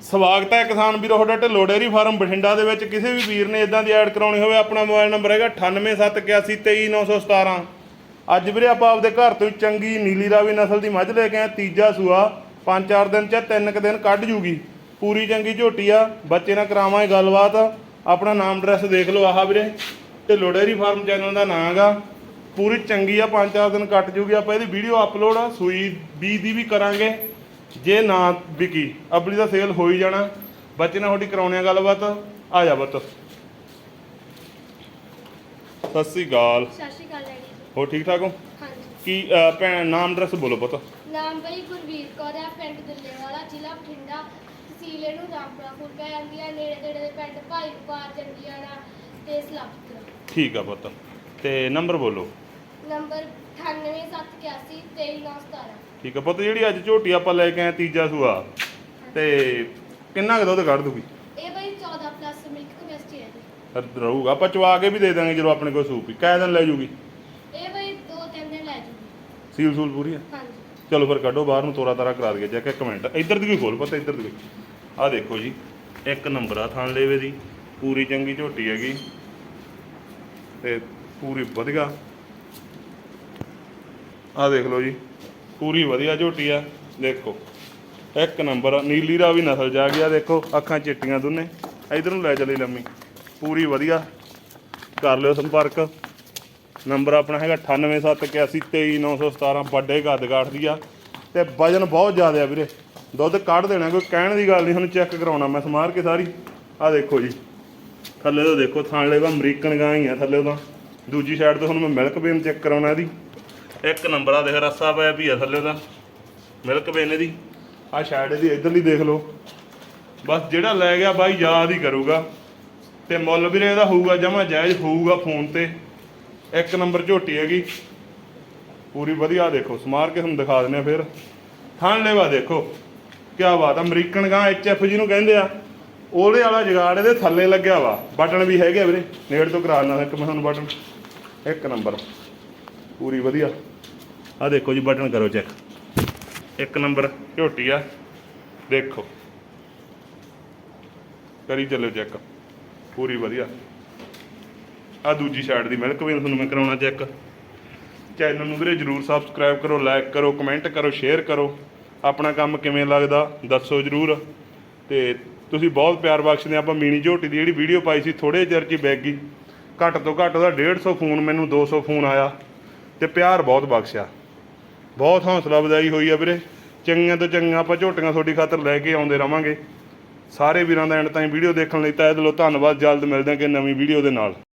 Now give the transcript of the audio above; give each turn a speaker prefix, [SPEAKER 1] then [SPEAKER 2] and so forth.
[SPEAKER 1] ਸਵਾਗਤ ਹੈ ਕਿਸਾਨ ਵੀਰੋ, ਤੁਹਾਡਾ ਢਿੱਲੋਂ ਡੇਅਰੀ ਫਾਰਮ ਬਠਿੰਡਾ ਦੇ ਵਿੱਚ। ਕਿਸੇ ਵੀ ਵੀਰ ਨੇ ਇਦਾਂ ਦੀ ਐਡ ਕਰਾਉਣੀ ਹੋਵੇ, ਆਪਣਾ ਮੋਬਾਈਲ ਨੰਬਰ ਹੈਗਾ 9871823917 ਅੱਜ ਵੀਰੇ ਆਪਾਂ ਆਪਦੇ ਘਰ ਤੋਂ ਹੀ ਚੰਗੀ ਨੀਲੀ ਰਾਵੀ ਨਸਲ ਦੀ ਮੱਝ ਲੈ ਕੇ ਆਏ, ਤੀਜਾ ਸੂਆ, ਪੰਜ ਚਾਰ ਦਿਨ ਚ ਤਿੰਨ ਕੁ ਦਿਨ ਕੱਢ ਜੂਗੀ। ਪੂਰੀ ਚੰਗੀ ਝੋਟੀ ਆ, ਬੱਚੇ ਨਾਲ ਕਰਾਵਾਂਗੇ ਗੱਲਬਾਤ। ਆਪਣਾ ਨਾਮ ਐਡਰੈਸ ਦੇਖ ਲਓ ਆਹ ਵੀਰੇ, ਢਿੱਲੋਂ ਡੇਅਰੀ ਫਾਰਮ ਚੈਨਲ ਦਾ ਨਾਂ ਹੈਗਾ। ਪੂਰੀ ਚੰਗੀ ਆ, ਪੰਜ ਚਾਰ ਦਿਨ ਕੱਟ ਜੂਗੀ, ਆਪਾਂ ਇਹਦੀ ਵੀਡੀਓ ਅਪਲੋਡ ਸੂਈ ਬੀ ਦੀ ਵੀ ਕਰਾਂਗੇ। ਜੇ ਨਾ ਵਿਕੀ ਅਬਲੀ ਦਾ ਸੇਲ ਹੋ ਹੀ ਜਾਣਾ ਬੱਚੇ ਨਾਲ ਤੁਹਾਡੀ ਕਰਾਉਣੇ ਆ ਗੱਲਬਾਤ ਆ ਜਾ ਬੱਤ ਸਤਿ ਸ੍ਰੀ ਅਕਾਲ।
[SPEAKER 2] ਸਤਿ ਸ਼੍ਰੀ ਅਕਾਲ ਡੈਡੀ ਜੀ।
[SPEAKER 1] ਹੋ ਠੀਕ ਠਾਕ ਹੋ?
[SPEAKER 2] ਹਾਂਜੀ।
[SPEAKER 1] ਕੀ ਅਹ, ਭੈਣ ਨਾਮ ਐਡਰੈਸ ਬੋਲੋ ਪੁੱਤ।
[SPEAKER 2] ਨਾਮ ਬਈ ਗੁਰਵੀਰ ਕੌਰ ਹੈ ਪਿੰਡ ਦਿੱਲੇਵਾਲਾ ਜ਼ਿਲ੍ਹਾ ਬਠਿੰਡਾ। ਤਹਿਸੀਲ ਨੂੰ ਰਾਮਪੁਰਾ ਫੁੱਲ ਪੈ ਜਾਂਦੀ ਹੈ ਨੇੜੇ ਤੇੜੇ ਦੇ ਪਿੰਡ ਭਾਈਪਾਰ ਜੰਡੀਆਣਾ ਤੇ ਸਲਾਪਤਰਾ
[SPEAKER 1] ਠੀਕ ਆ ਪੁੱਤ। ਤੇ ਨੰਬਰ ਬੋਲੋ।
[SPEAKER 2] ਨੰਬਰ 9871 23917
[SPEAKER 1] ਠੀਕ ਆ ਪੁੱਤ ਜਿਹੜੀ ਅੱਜ ਝੋਟੀ ਆਪਾਂ ਲੈ ਕੇ ਆਏ ਤੀਜਾ ਸੂਆ ਤੇ ਕਿੰਨਾ ਕੁ ਦੁੱਧ ਕੱਢ ਦੂਗੀ?
[SPEAKER 2] ਇਹ ਬਈ 14 ਪਲੱਸ ਮਿਲਕ ਕਪੈਸਿਟੀ ਹੈ ਜੀ।
[SPEAKER 1] ਫਿਰ ਰਹੂਗਾ ਆਪਾਂ ਚਵਾ ਕੇ ਵੀ ਦੇ ਦਾਂਗੇ ਜਦੋਂ ਆਪਣੇ ਕੋਲ ਸੂਪ ਹੀ। ਕਾਹ ਦਿਨ ਲੈ ਜੂਗੀ?
[SPEAKER 2] ਇਹ ਬਈ ਦੋ ਤਿੰਨ ਦਿਨ ਲੈ ਜੂਗੀ।
[SPEAKER 1] ਸੀਲ ਸੂਲ ਪੂਰੀ ਆ?
[SPEAKER 2] ਹਾਂਜੀ।
[SPEAKER 1] ਚਲੋ ਫਿਰ ਕੱਢੋ ਬਾਹਰ ਨੂੰ ਤੋਰਾ ਤਾਰਾ ਕਰਾ ਦਈਏ ਚੈੱਕ ਇੱਕ ਮਿੰਟ ਇੱਧਰ ਦੀ ਵੀ ਖੋਲ ਪਤਾ ਇੱਧਰ ਦੀ ਵੀ ਆਹ ਦੇਖੋ ਜੀ ਇੱਕ ਨੰਬਰ ਆ ਥਣ ਲੇਵੇ ਦੀ। ਪੂਰੀ ਚੰਗੀ ਝੋਟੀ ਹੈਗੀ। ਤੇ ਪੂਰੀ ਵਧੀਆ। ਆਹ ਦੇਖ ਲਓ ਜੀ, ਪੂਰੀ ਵਧੀਆ ਝੋਟੀ ਆ, ਦੇਖੋ। ਇੱਕ ਨੰਬਰ ਨੀਲੀ ਦਾ ਵੀ ਨਸਲ ਜਾ ਗਿਆ, ਦੇਖੋ, ਅੱਖਾਂ ਚਿੱਟੀਆਂ ਦੋਨੇ। ਇਧਰ ਨੂੰ ਲੈ ਚਲੀ ਲੰਮੀ। ਪੂਰੀ ਵਧੀਆ, ਕਰ ਲਿਓ ਸੰਪਰਕ। ਨੰਬਰ ਆਪਣਾ ਹੈਗਾ 9871823917 ਵੱਡੇ ਕੱਦ ਕਾਠ ਦੀ ਆ। ਤੇ ਵਜਨ ਬਹੁਤ ਜ਼ਿਆਦਾ ਆ ਵੀਰੇ। ਦੁੱਧ ਕੱਢ ਦੇਣਾ, ਕੋਈ ਕਹਿਣ ਦੀ ਗੱਲ ਨਹੀਂ, ਤੁਹਾਨੂੰ ਚੈੱਕ ਕਰਾਉਣਾ ਮੈਂ ਸਮਾਰ ਕੇ ਸਾਰੀ। ਆ ਦੇਖੋ ਜੀ, ਥੱਲੇ ਤੋਂ ਦੇਖੋ, ਥਾਂ ਲੈਵਾ ਅਮਰੀਕਨ ਗਾਂ ਹੀ ਆ ਥੱਲੇ ਤੋਂ। ਦੂਜੀ ਸਾਈਡ ਤੋਂ ਤੁਹਾਨੂੰ ਮੈਂ ਮਿਲਕ ਬੇਨ ਚੈੱਕ ਕਰਾਉਣਾ ਇਹਦੀ। ਇੱਕ ਨੰਬਰ ਆ ਦੇਖ ਰੱਸਾ ਪਿਆ ਵੀ ਆ ਥੱਲੇ ਦਾ ਮਿਲਕ ਬੇਨ ਇਹਦੀ ਆ ਸਾਈਡ ਇਹਦੀ ਇਧਰਲੀ ਦੇਖ ਲਓ। ਬਸ ਜਿਹੜਾ ਲੈ ਗਿਆ ਬਾਈ ਯਾਦ ਹੀ ਕਰੂਗਾ। ਤੇ ਮੁੱਲ ਵੀ ਇਹਦਾ ਹੋਊਗਾ, ਜਮਾ ਜਾਇਜ਼ ਹੋਊਗਾ ਫੋਨ ਤੇ। ਇੱਕ ਨੰਬਰ ਝੋਟੀ ਹੈਗੀ। ਪੂਰੀ ਵਧੀਆ ਦੇਖੋ, ਸਮਾਰ ਕੇ ਤੁਹਾਨੂੰ ਦਿਖਾ ਦਿੰਦੇ ਆ ਫਿਰ। ਥਣ ਲੈਵਾ ਦੇਖੋ। ਕੀ ਬਾਤ ਆ, ਅਮਰੀਕਨ ਗਾਂ ਐਫ ਜੀ ਨੂੰ ਕਹਿੰਦੇ ਆ। ਉਹਦੇ ਵਾਲਾ ਜਗਾੜ ਇਹਦੇ ਥੱਲੇ ਲੱਗਿਆ ਵਾ। ਬਟਨ ਵੀ ਹੈਗੇ ਆ ਵੀਰੇ। ਨੇੜ ਤੋਂ ਕਰਾ ਦਿੰਦਾ ਇੱਕ, ਮੈਂ ਤੁਹਾਨੂੰ ਬਟਨ। ਇੱਕ ਨੰਬਰ। ਪੂਰੀ ਵਧੀਆ। ਆ ਦੇਖੋ ਜੀ, ਬਟਨ ਕਰੋ ਚੈੱਕ ਇੱਕ ਨੰਬਰ, ਝੋਟੀ ਆ। ਦੇਖੋ। ਕਰੀ ਚੱਲੋ ਚੈੱਕ ਪੂਰੀ ਵਧੀਆ। ਆ ਦੂਜੀ ਸਾਈਡ ਦੀ ਮਿਲਕ ਵੀ ਤੁਹਾਨੂੰ ਮੈਂ ਕਰਾਉਣਾ ਚੈੱਕ ਚੈਨਲ ਨੂੰ ਵੀਰੇ ਜਰੂਰ ਸਬਸਕ੍ਰਾਈਬ ਕਰੋ ਲਾਈਕ ਕਰੋ ਕਮੈਂਟ ਕਰੋ ਸ਼ੇਅਰ ਕਰੋ। ਆਪਣਾ ਕੰਮ ਕਿਵੇਂ ਲੱਗਦਾ, ਦੱਸੋ ਜਰੂਰ। ਤੇ ਤੁਸੀਂ ਬਹੁਤ ਪਿਆਰ ਬਖਸ਼ਦੇ ਆਪਾਂ ਮੀਨੀ ਝੋਟੀ ਦੀ ਜਿਹੜੀ ਵੀਡੀਓ ਪਾਈ ਸੀ ਥੋੜੇ ਚਿਰ ਚ ਬੈਗੀ ਘੱਟ ਤੋਂ ਘੱਟ ਉਹਦਾ 150 ਫੋਨ, ਮੈਨੂੰ 200 ਫੋਨ ਆਇਆ। ਤੇ ਪਿਆਰ ਬਹੁਤ ਬਖਸ਼ਿਆ। ਬਹੁਤ ਹੌਸਲਾ ਵਧਾਈ ਹੋਈ ਆ ਵੀਰੇ। ਚੰਗੀਆਂ ਤੋਂ ਚੰਗੀਆਂ ਆਪਾਂ ਝੋਟੀਆਂ ਤੁਹਾਡੀ ਖਾਤਰ ਲੈ ਕੇ ਆਉਂਦੇ ਰਵਾਂਗੇ। ਸਾਰੇ ਵੀਰਾਂ ਦਾ ਐਂਡ ਤਾਈਂ ਵੀਡੀਓ ਦੇਖਣ ਲਈ ਤਹਿ ਦਿਲੋਂ ਧੰਨਵਾਦ। ਜਲਦ ਮਿਲਦੇ ਹਾਂ ਕਿ ਨਵੀਂ ਵੀਡੀਓ ਦੇ ਨਾਲ।